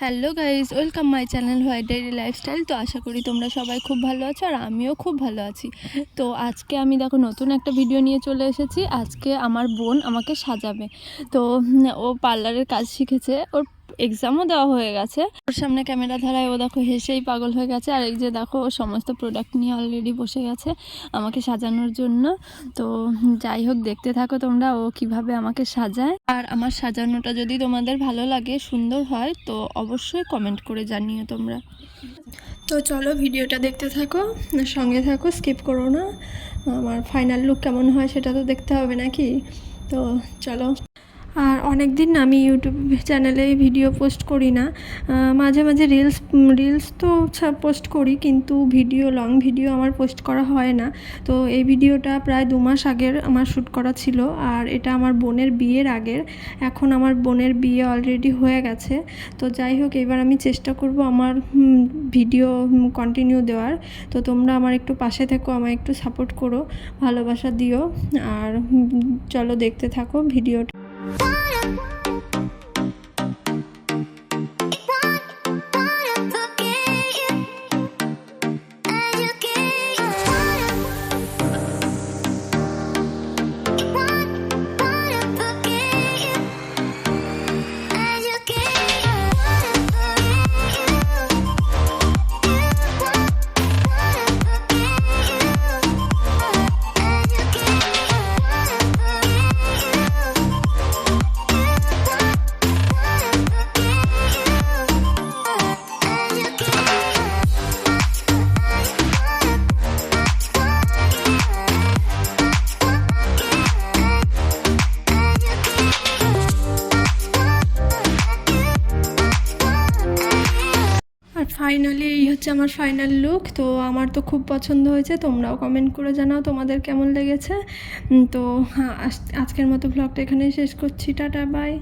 Hello guys welcome my channel white diary lifestyle. তো আশা করি তোমরা সবাই খুব ভালো আছো আর আমিও খুব ভালো আছি। তো আজকে আমি দেখো নতুন একটা ভিডিও নিয়ে চলে এসেছি। আজকে আমার বোন আমাকে সাজাবে। তো ও পার্লারের কাজ শিখেছে। ওর এক্সামও দেওয়া হয়ে গেছে। ওর সামনে ক্যামেরা ধরায় ও দেখো হেসেই পাগল হয়ে গেছে। আর এই যে দেখো, ও সমস্ত প্রোডাক্ট নিয়ে অলরেডি বসে গেছে আমাকে সাজানোর জন্য। তো যাই হোক, দেখতে থাকো তোমরা ও কীভাবে আমাকে সাজায়। আর আমার সাজানোটা যদি তোমাদের ভালো লাগে, সুন্দর হয়, তো অবশ্যই কমেন্ট করে জানিও তোমরা। তো চলো ভিডিওটা দেখতে থাকো, সঙ্গে থাকো স্কিপ করো না। আমার ফাইনাল লুক কেমন হয় সেটা তো দেখতে হবে নাকি? তো চলো। আর অনেক দিন আমি ইউটিউব চ্যানেলে ভিডিও পোস্ট করি না। মাঝে মাঝে রিলস রিলস তো পোস্ট করি, কিন্তু ভিডিও লং ভিডিও আমার পোস্ট করা হয় না। তো এই ভিডিওটা প্রায় দু মাস আগের আমার শ্যুট করা ছিল, আর এটা আমার বোনের বিয়ের আগের। এখন আমার বোনের বিয়ে অলরেডি হয়ে গেছে। তো যাই হোক, এবার আমি চেষ্টা করব আমার ভিডিও কন্টিনিউ দেওয়ার। তো তোমরা আমার একটু পাশে থেকো, আমায় একটু সাপোর্ট করো, ভালোবাসা দিও। আর চলো দেখতে থাকো ভিডিওটা আর ফাইনালি এই হচ্ছে আমার ফাইনাল লুক তো আমার তো খুব পছন্দ হয়েছে তোমরাও কমেন্ট করে জানাও তোমাদের কেমন লেগেছে। তো হ্যাঁ, আজ- আজকের মতো ব্লগটা এখানেই শেষ করছি টাটা বাই